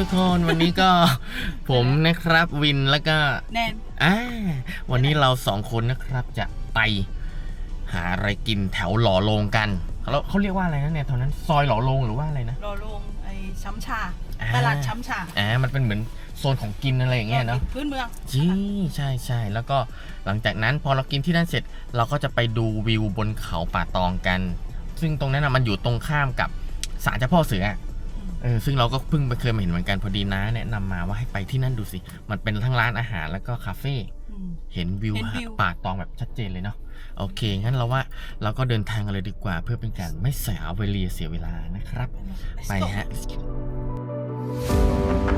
ครับทุกคนวันนี้ก็ ผมนะครับวินแล้วก็แน่นอ่าวันนี้เราสองคนนะครับจะไปหาอะไรกินแถวหล่อโลงกันแล้วเขาเรียกว่าอะไรนะเนี่ยแถวนั้นซอยหล่อโลงหรือว่าอะไรนะรอลงไอ้ช้ำชาอ่าตลาดช้ำชาอ่ามันเป็นเหมือนโซนของกินอะไรอย่างเงี้ยเนาะพื้นเมืองจีใช่ใช่แล้วก็หลังจากนั้นพอเรากินที่นั่นเสร็จ เราก็จะไปดูวิวบนเขาป่าตองกัน ซึ่งตรงนั้นนะมันอยู่ตรงข้ามกับศาลเจ้าพ่อเสืออะ เออซึ่งเราก็เพิ่งไปเคยมาเห็นเหมือนกันพอดีน้าแนะนำมาว่าให้ไปที่นั่นดูสิ มันเป็นทั้งร้านอาหารแล้วก็คาเฟ่ อืม เห็นวิวเห็นวิว ป่าตองแบบชัดเจนเลยเนาะโอเค งั้นเราว่าเราก็เดินทางกันเลยดีกว่า เพื่อเป็นการไม่เสียเวลาเสียเวลานะครับ ไปฮะเอ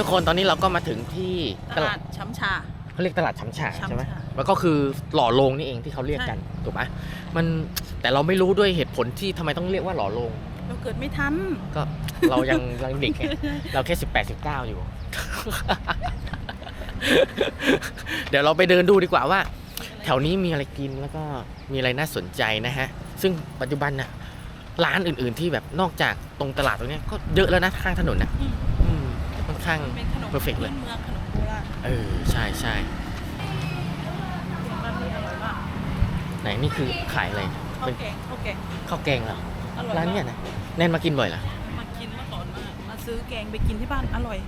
ทุกคนตอนนี้เราก็มาถึงที่ตลาดช้ำชาเขาเรียกตลาดช้ำฉาช้ำใช่ไหมฉาแล้วก็คือหล่อโลงนี่เองที่เขาเรียกกันถูกไหมมันแต่เราไม่รู้ด้วยเหตุผลที่ทำไมต้องเรียกว่าหล่อโลงเราเกิดไม่ทันก็เรายังยังเด็กไงเราแค่สิบแปดสิบเก้าอยู่ เดี๋ยวเราไปเดินดูดีกว่าว่า แถวนี้มีอะไรกินแล้วก็มีอะไรน่าสนใจนะฮะ ซึ่งปัจจุบันน่ะร้านอื่น ๆที่แบบนอกจากตรงตลาดตรงเนี้ยก็เยอะแล้วนะข้างถนนนะอืมอืม ค่อนข้างเป็นขนม perfect เลยพื้นเมืองขนมโบราณเออ ใช่ใช่บ้านนี้อร่อยมากไหนนี่คือขายอะไรข้าวเป็นแกงข้าวแกงข้าวแกงเหรอ อร่อยร้านมากเนี้ยนะแนนมากินบ่อยเหรอ มากินเมื่อก่อนมามาซื้อแกงไปกินที่บ้านอร่อย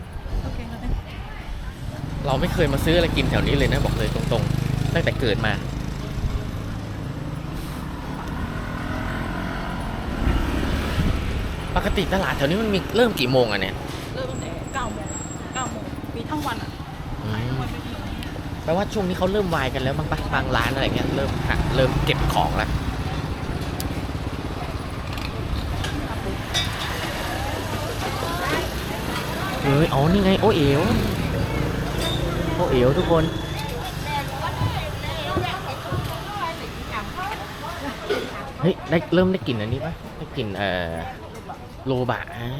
ข้าวแกงอะไรเราไม่เคยมาซื้ออะไรกินแถวนี้เลยนะ บอกเลยตรงๆ ตั้งแต่เกิดมา ปกติตลาดแถวนี้มันมีเริ่มกี่โมงอะเนี่ย ทั้งวันอะขายทั้งวันไม่มีแปลว่าช่วงนี้เขาเริ่มวายกันแล้วบางปะบางร้านอะไรเงี้ยเริ่มหักเริ่มเก็บของแล้วเอ้ยอ๋อนี่ไงโอเอ๋วโอเอ๋วทุกคนเฮ้ยได้เริ่มได้กลิ่นอันนี้ปะได้กลิ่นเอ่อโลบะอ่า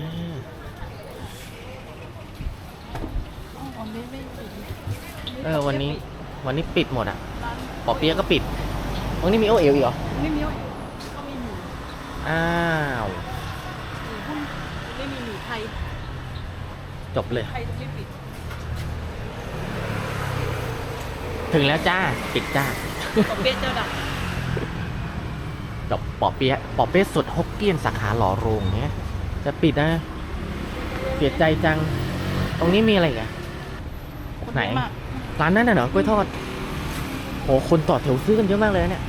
อ๋อไม่ไม่ปิด เออวันนี้วันนี้ปิดหมดอะปอเปี๊ยะก็ปิดวันนี้มีโอเอ๋วอีกเหรอไม่มีก็มีหมูอ้าวหมูหุ้มไม่มีหมูไทยจบเลย ไทยจะไม่ปิดถึงแล้วจ้าปิดจ้าขอเปี๊ยะเจ้าดังจบปอเปี๊ยะปอเปี๊ยะสดฮกเกี้ยนสาขาหล่อโรงเนี้ยจะปิดนะเสียใจจัง ตรงนี้มีอะไรอีกันไหนคเยอะมาก ร้านนั้นน่ะเหรอกล้วยทอดโหคนต่อแถวซื้อกันเยอะมากเลยนะเนี่ย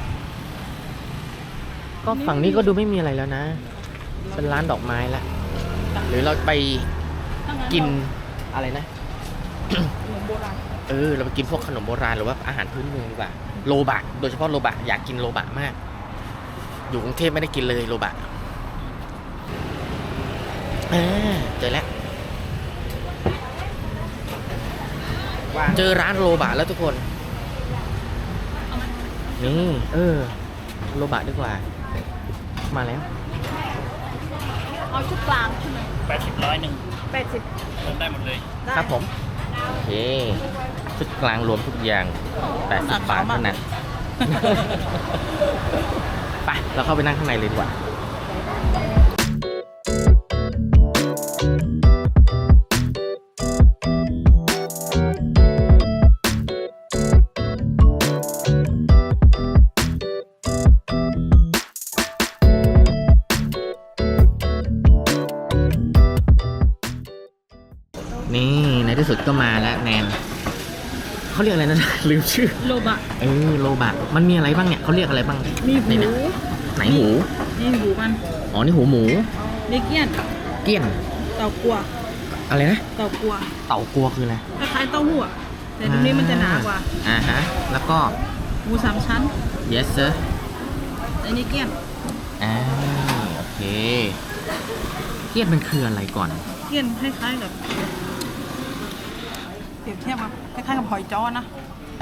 ก็ฝั่งนี้ก็ดูไม่มีอะไรแล้วนะ เป็นร้านดอกไม้ละ หรือเราไปถ้างั้กินเราอะไรนะ ขนมโบราณเออ เราไปกินพวกขนมโบราณหรือว่าอาหารพื้นเมืองดีกว่า โลบะ โดยเฉพาะโลบะ อยากกินโลบะมาก อยู่กรุงเทพไม่ได้กินเลยโลบะเออเจอแล้ว เจอร้านโลบะแล้วทุกคนนี่เออ โลบะดีกว่า มาแล้ว เอาชุดกลางใช่ไหมแปดสิบร้อยหนึ่งแปดสิบเริ่มได้หมดเลยได้ครับผม โอเค ชุดกลางรวมทุกอย่าง80บาทเท่านั้น ไป เราเข้าไปนั่งข้างในเลยดีกว่า สุดก็มาแล้วแนนเขาเรียกอะไรนะ ลืมชื่อโลบะเออโลบะมันมีอะไรบ้างเนี่ยเขาเรียกอะไรบ้างมีหูในเนี่ยไหนหูนี่หูมันอ๋อนี่หูหมู มีเกี้ยน เกี้ยนเต่ากัว อะไรนะเต่ากัว เต่ากัวคืออะไรคล้ายๆเต้าหู้อะแต่ตรงนี้มันจะหนากว่า อ่าฮะแล้วก็ หมูสามชั้น yes sir อันนี้เกี้ยน อ่าโอเค เกี้ยนมันคืออะไรก่อน เกี้ยนคล้ายๆกับ เปรียบเทียบกับคล้ายๆกับหอยจ้อนะ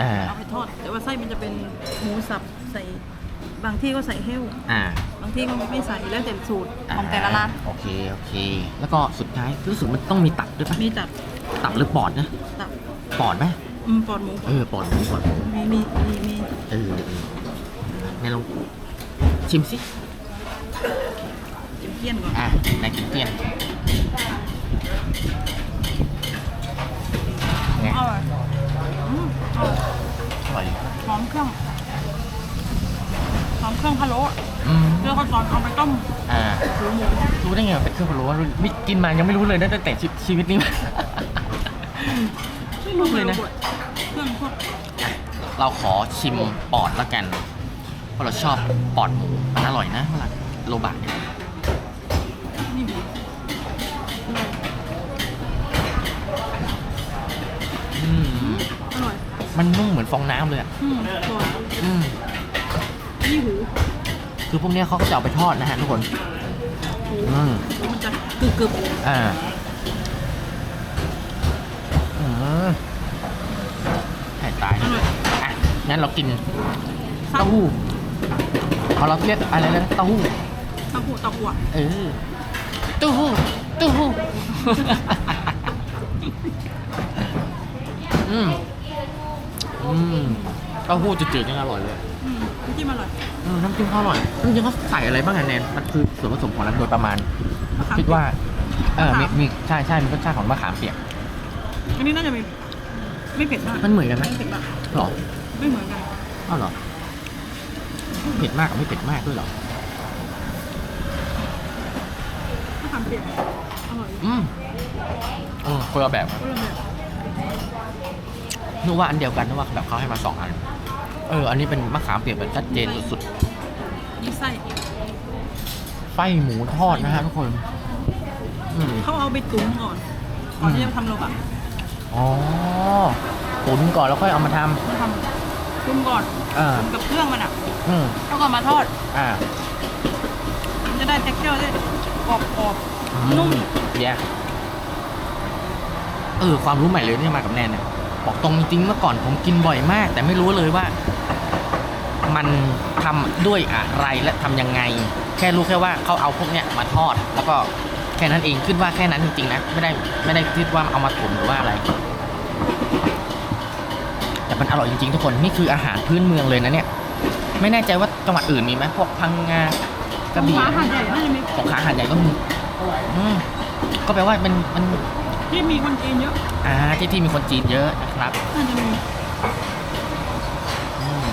อ่าเอาไปทอด แต่ว่าไส้มันจะเป็นหมูสับใส่บางที่ก็ใส่เฮลอ่าบางที่ก็ไม่ใส่แล้วแต่สูตรของแต่ละร้านโอเคโอเค แล้วก็สุดท้ายรู้สึกมันต้องมีตับด้วยปะมีตับตับหรือปอดนะตับปอดไหมอืมปอดหมูเออปอดหมูปอดหมูมีมีมีมีเออเออในลองชิมสิจิ้มเกี้ยนก่อนอะในกินเกียนไง อ ร่อยอืมอร่อยอร่อยหอมเครื่องหอมเครื่องพะโล้อะอืมเลือกข้าวซอยเอาไปต้มอ่า หูหมูรู้ได้ไงว่าเป็นเครื่องพะโล้ไม่กินมายังไม่รู้เลยนะตั้งแต่ชีชีวิตนี้มา ไม่รู้เลยนะ เครื่องพวกเราขอชิมปอดละกัน เพราะเราชอบปอดหมูมันอร่อยนะเวลาโลบะเนี่ย มันนุ่มเหมือนฟองน้ำเลยอะอืมอร่อยอืมนี่หูคือพวกเนี้ยเขาก็จะเอาไปทอดนะฮะทุกคน หูอืมหูมันจะกรึบกรึบอ่าอืมให้ตาย อร่อย อะ งั้นเรากินเต้าหู้เอาเราเรียกอะไรนะเต้าหู้ เต้าหู้เต้าหู้เออเต้าหู้เต้าหู้ อืม อืมเต้าหู้จืดๆยังอร่อยเลยอืมน้ำจิ้มอร่อยเออน้ำจิ้มเขาอร่อยน้ำจิ้มเขาใส่อะไรบ้างอะแนนมันคือส่วนผสมของมันโดยประมาณ มะขามคิดว่า เออมีมะขามมีใช่ใช่มีรสชาติของมะขามเปียก อันนี้น่าจะมีไม่เผ็ดมากมันเหมือนกันไหมไม่เผ็ดมากหรอไม่เหมือนกันอ้าวเหรอเผ็ดมากกับไม่เผ็ดมากด้วยเหรอ มะขามเปียกอร่อยอืมเออคนละแบบครับก็เลยแบบ นึกว่าอันเดียวกันนึกว่าแบบเขาให้มาสองอัน เออ อันนี้เป็นมะขามเปียกแบบชัดเจนสุดนี่ไส้ๆไส้หมูทอดนะฮะทุกคนอืม เขาเอาไปตุ๋นก่อนก่อนที่จะทำโลบะอ๋อตุ๋นก่อนแล้วค่อยเอามาทมาทำตุ๋นก่อนำเออตุ๋นกับเครื่องมันอะอืมแล้วก็มาทอดอ่ามันจะได้ t e x t u r e ได้กรอบกรอบๆนุ่ม แย่เออ ความรู้ใหม่เลยเนี่ยมากับแนนเนี่ย บอกตรงจริงๆเมื่อก่อนผมกินบ่อยมาก แต่ไม่รู้เลยว่า มันทำด้วยอะไรและทำยังไง แค่รู้แค่ว่าเขาเอาพวกเนี้ยมาทอด แล้วก็แค่นั้นเองคิดว่าแค่นั้นจริงๆนะไม่ได้ไม่ได้คิดว่าเอามาตุ๋นหรือว่าอะไร แต่มันอร่อยจริงๆทุกคนนี่คืออาหารพื้นเมืองเลยนะเนี่ย ไม่แน่ใจว่าจังหวัดอื่นมีไหมพวกพังงากระบี่ร้านอาหารใหญ่น่าจะมีสงขลาหาดใหญ่ก็มีอืมก็แปลว่ามันมันที่มีคนจีนเยอะ อ่าที่ที่มีคนจีนเยอะนะ ครับน่าจะมีอืม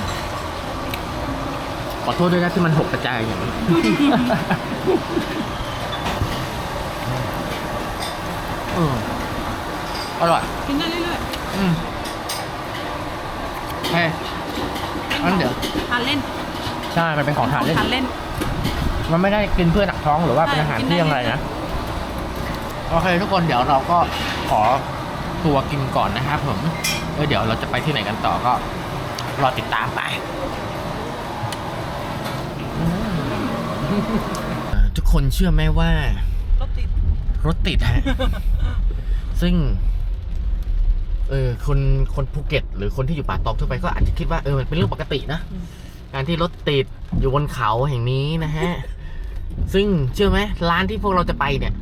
ขอโทษด้วยนะที่มันหกกระจายอย่างนี้ เอออร่อย กินได้เรื่อยอืมเฮ้ยๆงั้นเดี๋ยว ทานเล่นใช่ มันเป็นของทานเล่น ทานเล่น มันไม่ได้กินเพื่อหนักท้องหรือว่าเป็นอาหารใช่กินได้เที่ยงอะไรนะ โอเคทุกคนเดี๋ยวเราก็ขอ ตัวกินก่อนนะครับผมเออเดี๋ยวเราจะไปที่ไหนกันต่อก็รอติดตามไปเอ่อทุกคนเชื่อไหมว่ารถติดรถติดฮะ ซึ่ง เออคนคนภูเก็ต หรือคนที่อยู่ป่าตองทั่วไปก็อาจจะคิดว่าเออมันเป็นเรื่องปกตินะอืมการที่รถติดอยู่บนเขาแห่งนี้นะฮะ ซึ่งเชื่อไหมร้านที่พวกเราจะไปเนี่ย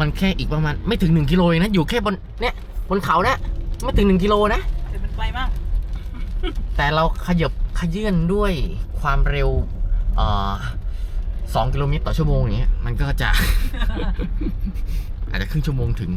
มันแค่อีกประมาณไม่ถึงหนึ่งกิโลเองนะ อยู่แค่บนเนี่ยบนเขานะไม่ถึงหนึ่งกิโลนะแต่มันไกลมาก แต่เราขยบขยื่นด้วยความเร็วเอ่อสองกิโลเมตรต่อชั่วโมงอย่างเงี้ยมันก็จะ อาจจะครึ่งชั่วโมงถึง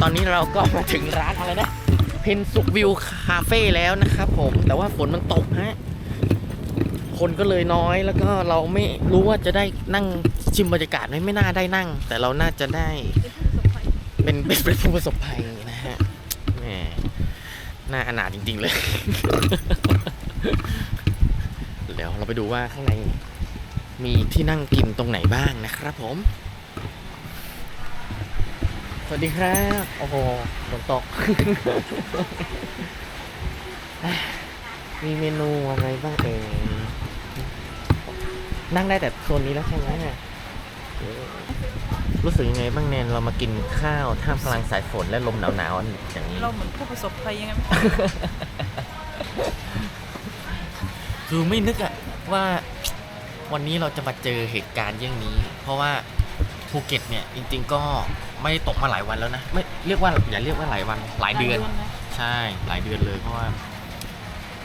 ตอนนี้เราก็มาถึงร้านอะไรนะ เพนสุกวิวคาเฟ่แล้วนะครับผม แต่ว่าฝนมันตกฮะ คนก็เลยน้อยแล้วก็เราไม่รู้ว่าจะได้นั่งชิมบรรยากาศไหมไม่น่าได้นั่ง แต่เราน่าจะได้ เป็นเป็นเป็นผู้ประสบภัยนะฮะแหมน่าอนาถจริง ๆ เลย เดี๋ยวเราไปดูว่าข้างในมีที่นั่งกินตรงไหนบ้างนะครับผม สวัสดีครับ โอ้โหฝนตก มีเมนูอะไรบ้างเอ่ยนั่งได้แต่โซนนี้แล้วใช่ไหมเออรู้สึกยังไงบ้างแนนเรามากินข้าวท่ามกลางสายฝนและลมหนาวๆอย่างนี้เราเหมือนผู้ประสบภัยยังไงไม่รู้คือไม่นึกอะว่าวันนี้เราจะมาเจอเหตุการณ์อย่างนี้ เพราะว่า ภูเก็ตเนี่ยจริง ๆ ก็ไม่ได้ตกมาหลายวันแล้วนะไม่เรียกว่าอย่าเรียกว่าหลายวันหลายเดือนนะใช่หลายเดือนเลยเพราะว่า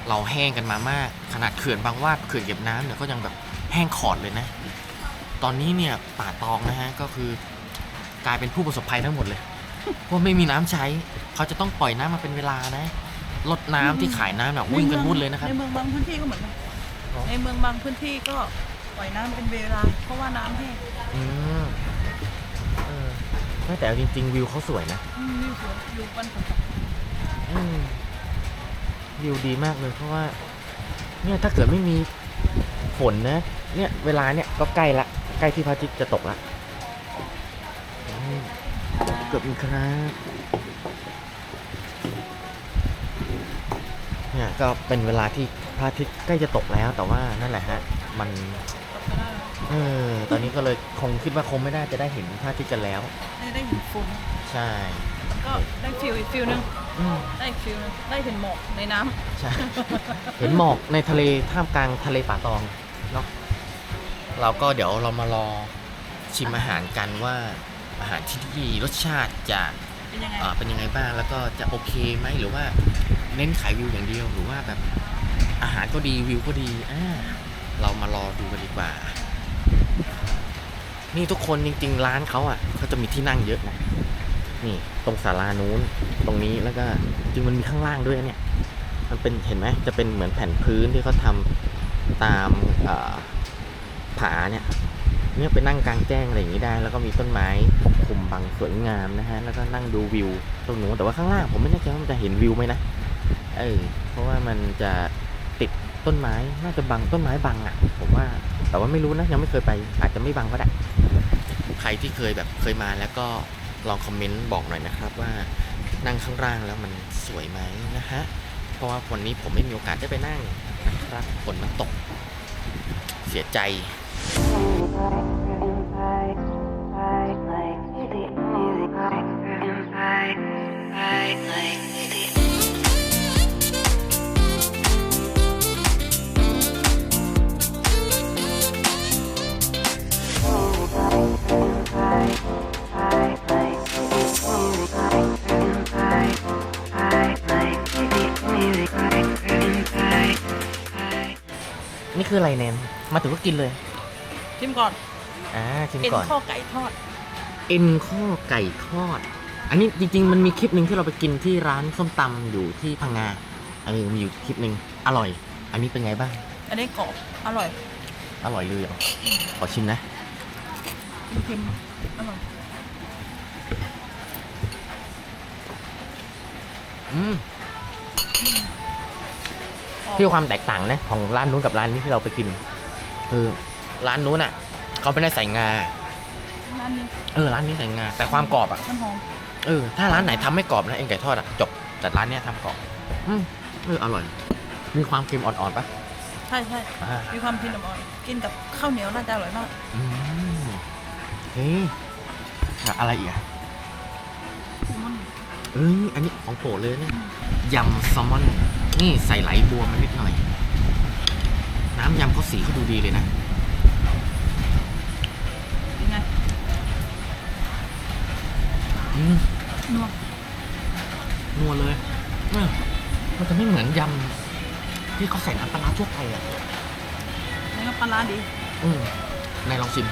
เราแห้งกันมามาก ขนาดเขื่อนบางวาดเขื่อนเก็บน้ำเนี่ยก็ยังแบบแห้งขอดเลยนะ ตอนนี้เนี่ยป่าตองนะฮะก็คือกลายเป็นผู้ประสบภัยทั้งหมดเลยเพราะไม่มีน้ำใช้ เขาจะต้องปล่อยน้ำมาเป็นเวลานะรถน้ำที่ขายน้ำเนี่ยวิ่งกันวุ่นเลยนะครับในเมืองบางพื้นที่ก็เหมือนกันอ๋อในเมืองบางพื้นที่ก็ป ล่อยน้ำเป็นเวลา เพราะว่าน้ำแห้งอืมเออไม่แต่เอาจริง ๆ วิวเขาสวยนะ อืมนี่สวนอยู่บ้านผมอืมวิวดีมากเลยเพราะว่า เนี่ยถ้าเกิดไม่มีฝนนะ เนี่ย เวลาเนี่ยก็ใกล้ละใกล้ที่พระอาทิตย์จะตกละอืมเกือบมีครับเนี่ยก็เป็นเวลาที่พระอาทิตย์ใกล้จะตกแล้วแต่ว่านั่นแหละฮะ มัน เออตอนนี้ก็เลยคงคิดว่าคงไม่ได้จะได้เห็นพระอาทิตย์กันแล้ว ได้ได้เห็นฝนใช่ ก็ได้ฟิลอีกฟิลนึงอืม ได้อีกฟิลนึงได้เห็นหมอกในน้ำใช่ เห็นหมอกในทะเลท่ามกลางทะเลป่าตองเนาะเราก็เดี๋ยวเรามารอชิมอาหารกันว่าอาหารที่นี่รสชาติจะเป็นยังไงอ่าเป็นยังไงบ้างแล้วก็จะโอเคไหมหรือว่าเน้นขายวิวอย่างเดียวหรือว่าแบบอาหารก็ดีวิวก็ดีอ่า เรามารอดูกันดีกว่า นี่ทุกคนจริง ๆ ร้านเขาอะเขาจะมีที่นั่งเยอะนะนี่ตรงศาลานู้นตรงนี้แล้วก็จริงมันมีข้างล่างด้วยเนี่ย มันเป็นเห็นไหมจะเป็นเหมือนแผ่นพื้นที่เขาทำตามผาเนี่ยเนี่ยไปนั่งกลางแจ้งอะไรอย่างนี้ได้ แล้วก็มีต้นไม้คุมบังสวยงามนะฮะ แล้วก็นั่งดูวิวตรงนู้นแต่ว่าข้างล่างผมไม่แน่ใจว่ามันจะเห็นวิวไหมนะ เออ เพราะว่ามันจะ ติดต้นไม้น่าจะบังต้นไม้บังอะ ผมว่า แต่ว่าไม่รู้นะยังไม่เคยไป อาจจะไม่บังก็ได้ ใครที่เคยแบบเคยมาแล้วก็ลองคอมเมนต์บอกหน่อยนะครับว่านั่งข้างล่างแล้วมันสวยไหมนะฮะ เพราะว่าวันนี้ผมไม่มีโอกาสได้ไปนั่งนะครับฝนมันตก เสียใจนี่ คืออะไรแนนมาถึงก็กินเลยชิมก่อนอ่าชิมเอ็นก่อนข้อไก่ทอด เอ็นข้อไก่ทอด อันนี้จริง ๆ มันมีคลิปหนึ่งที่เราไปกินที่ร้านส้มตำอยู่ที่พังงาอันนี้มีอยู่คลิปหนึ่งอร่อย อันนี้เป็นไงบ้าง อันนี้กรอบ อร่อยอร่อยเลยเหรอขอชิมนะ เค็มๆอร่อย อืมออก ที่ความแตกต่างนะของร้านนู้นกับร้านนี้ที่เราไปกิน คือร้านนู้นอะเขาไม่ได้ใส่งาร้านนี้เออร้านนี้ใส่งาแต่ความกรอบอะมันหอมเออถ้าร้านไหนทำไม่กรอบนะเอ็นไก่ทอดอะจบแต่ร้านเนี้ยทำกรอบอืมเอออร่อย มีความเค็มอ่อนๆปะใช่ใช่อ่ามีความพินอ่อนๆกินกับข้าวเหนียวน่าจะอร่อยมากอืมเฮ้ยแล้วอะไรอีกอะมันเอ้ยอันนี้ของโปรดเลยเนี่ยยำแซลมอน นี่ใส่ไหลบัวมานิดหน่อย น้ำยำเขาสีเขาดูดีเลยนะเป็นไงอืมนัวนัวเลยเออมันจะไม่เหมือนยำที่เขาใส่น้ำปลาร้าทั่วไปอะแล้วก็ปลาร้าดีอืมนายลองชิม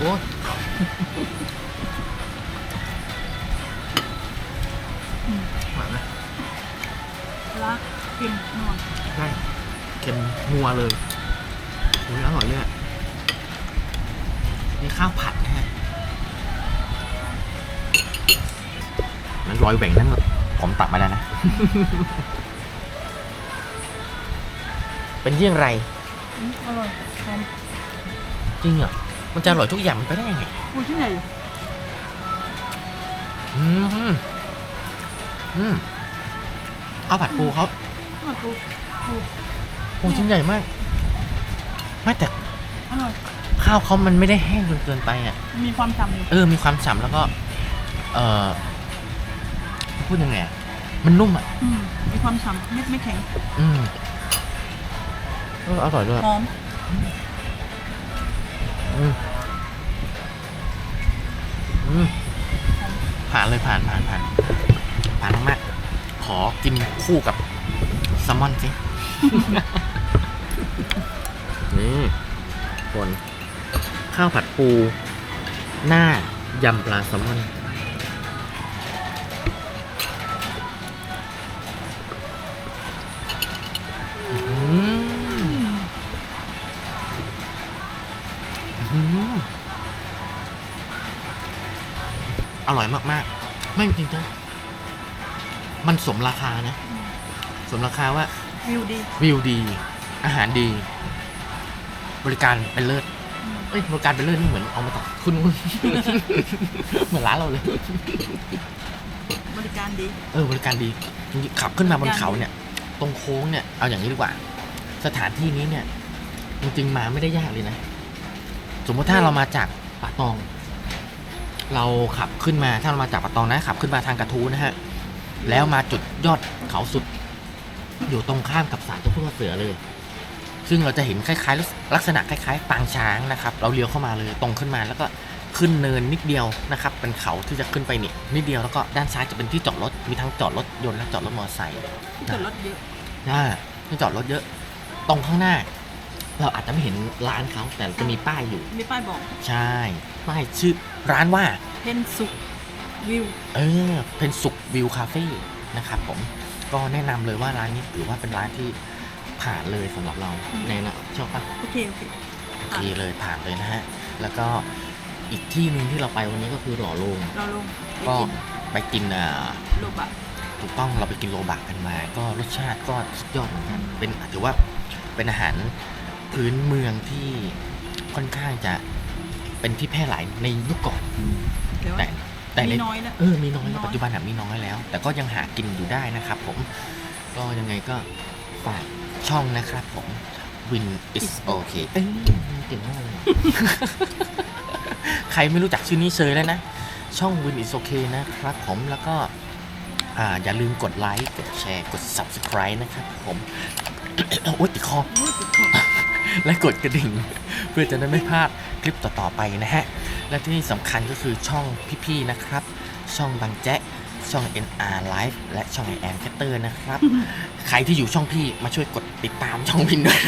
โอ้ กินนอนใช่เค็มนัวเลยอุ้ยอร่อยเลยอะนี่ข้าวผัดนะฮะมันรอยแหว่งนั่นผมตัดมาแล้วนะ เป็นเยี่ยงไรอืมอร่อยหอมจริงเหรอ มันจะอร่อยทุกอย่างมันไปได้ไงปูที่ไหนอืม อืมข้าวผัดปูเขาอ ร่อยปูปูปูชิ้นใหญ่มาก ไม่แต่อร่อยข้าวเขามันไม่ได้แห้งจนเกินไปอะ มีความฉ่ำอยู่เออ มีความฉ่ำแล้วก็ เออพูดยังไงอะมันนุ่มอะ อืมมีความฉ่ำไม่ไม่แข็งอืมเอออร่อยด้วย หอมอืมอืมผ่านเลยผ่านผ่านผ่านผ่านมากๆขอกินคู่กับแซลมอนสิ นี่คนข้าวผัดปู หน้ายำปลาแซลมอน อืมอืมอร่อยมาก ๆ ไม่จริงจังมันสมราคานะ สมราคาว่าวิวดีวิวดี อาหารดี บริการเป็นเลิศอืมเอ้ยบริการเป็นเลิศนี่เหมือนเอามาจากคุณเหมือนร้านเราเลย บริการดี เออบริการดีจริงๆขับขึ้นมาบนเขาเนี่ย ตรงโค้งเนี่ยเอาอย่างนี้ดีกว่า สถานที่นี้เนี่ย จริงๆมาไม่ได้ยากเลยนะ สมมติถ้าเรามาจากป่าตอง เราขับขึ้นมาถ้าเรามาจากป่าตองนะขับขึ้นมาทางกระทู้นะฮะแล้วมาจุดยอดเขาสุด อยู่ตรงข้ามกับศาลเจ้าพ่อเสือเลย ซึ่งเราจะเห็นคล้ายๆ ลักษณะคล้ายๆ ปางช้างนะครับ เราเลี้ยวเข้ามาเลยตรงขึ้นมาแล้วก็ขึ้นเนินนิดเดียวนะครับ เป็นเขาที่จะขึ้นไปนี่นิดเดียวแล้วก็ด้านซ้ายจะเป็นที่จอดรถ มีทั้งจอดรถยนต์และจอดรถมอเตอร์ไซค์ที่จอดรถเยอะน่าที่จอดรถเยอะ ตรงข้างหน้า เราอาจจะไม่เห็นร้านเขาแต่จะมีป้ายอยู่ มีป้ายบอก ใช่ ป้ายชื่อร้านว่า เพนสุกวิว เออเป็นสุขวิวคาเฟ่นะครับผม ก็แนะนำเลยว่าร้านนี้ถือว่าเป็นร้านที่ผ่านเลยสำหรับเราในนะชอบปะโอเคโอเคโอเคเลยผ่านเลยนะฮะ แล้วก็อีกที่หนึ่งที่เราไปวันนี้ก็คือหล่อโลงเราลงไปก็กินไปกินอ่าโลบะถูกต้องเราไปกินโรบะกันมา ก็รสชาติก็สุดยอดเหมือนกันเป็นถือว่าเป็นอาหารพื้นเมืองที่ค่อนข้างจะเป็นที่แพร่หลายในยุคก่อน เดี๋ยวแต่ แต่ในมีน้อยแล้ว เออมีน้อยน้อย ปัจจุบันอะมีน้อยแล้ว แต่ก็ยังหากินอยู่ได้นะครับผม ก็ยังไงก็ฝากช่องนะครับผม Win is okay เอ้ยเก่งมากเลย ใครไม่รู้จักชื่อนี้เชยแล้วนะ ช่อง Win is okay นะครับผมแล้วก็อ่าอย่าลืมกดไลค์ กดแชร์ กด subscribe นะครับผม โอ๊ยติดคอโอ้ยติดคอ และกดกระดิ่ง เพื่อจะได้ไม่พลาดคลิปต่อๆไปนะฮะ และที่สำคัญก็คือช่องพี่ๆนะครับ ช่องบางแจ๊ะช่อง NR Live และช่อง I am Catter นะครับ ใครที่อยู่ช่องพี่มาช่วยกดติดตามช่องพินด้วย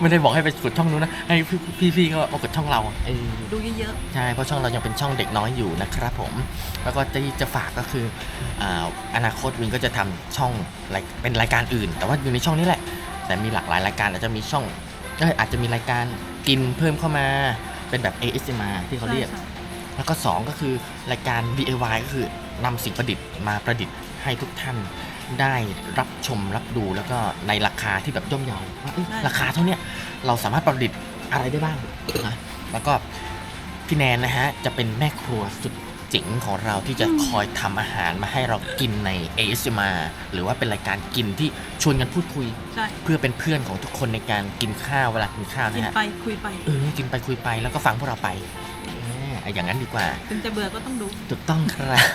ไม่ได้บอกให้ไปกดช่องนู้นนะ ให้พี่ๆก็มากดช่องเราเออ ดูเยอะใช่ เพราะช่องเรายังเป็นช่องเด็กน้อยอยู่นะครับผม แล้วก็ที่จะฝากก็คืออาอนาคตวินก็จะทำช่องรายเป็นรายการอื่น แต่ว่าอยู่ในช่องนี้แหละ แต่มีหลากหลายรายการอาจจะมีช่องเอยอาจจะมีรายการกินเพิ่มเข้ามาเป็นแบบ ASMR ที่ๆเขาเรียกใช่แล้วก็ 2 ก็คือรายการ DIY ก็คือนำสิ่งประดิษฐ์มาประดิษฐ์ให้ทุกท่านได้รับชมรับดูแล้วก็ในราคาที่แบบย่อมเยาว่าเอ้ยราคาเท่าเนี้ยเราสามารถประดิษฐ์อะไรได้บ้างนะแล้วก็พี่แนนนะฮะจะเป็นแม่ครัวสุดเจ๋งของเราที่จะคอยทำอาหารมาให้เรากินใน ASMR หรือว่าเป็นรายการกินที่ชวนกันพูดคุย ใช่ เพื่อเป็นเพื่อนของทุกคนในการกินข้าวเวลากินข้าวกินนะฮะไปคุยไปเออกินไปคุยไปแล้วก็ฟังพวกเราไปเอออย่างนั้นดีกว่า ถึงจะเบื่อก็ต้องดู ถูกต้องครับ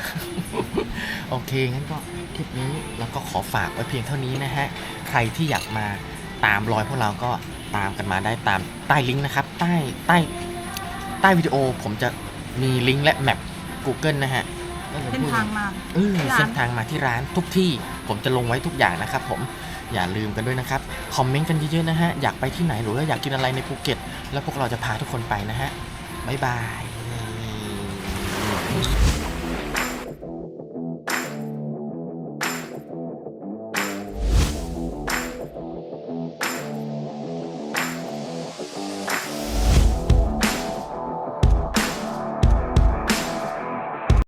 โอเค งั้นก็คลิปนี้เราก็ขอฝากไว้เพียงเท่านี้นะฮะ ใครที่อยากมาตามรอยพวกเราก็ตามกันมาได้ตามใต้ลิงก์นะครับ ใต้ใต้ใต้วิดีโอผมจะมีลิงก์และแมป Google นะฮะเส้นทางมาเออที่ร้านเส้นทางมาที่ร้านทุกที่ผมจะลงไว้ทุกอย่างนะครับผมอย่าลืมกันด้วยนะครับ คอมเมนต์กันเยอะๆนะฮะ อยากไปที่ไหนหรือว่าอยากกินอะไรในภูเก็ต แล้วพวกเราจะพาทุกคนไปนะฮะ บ๊ายบาย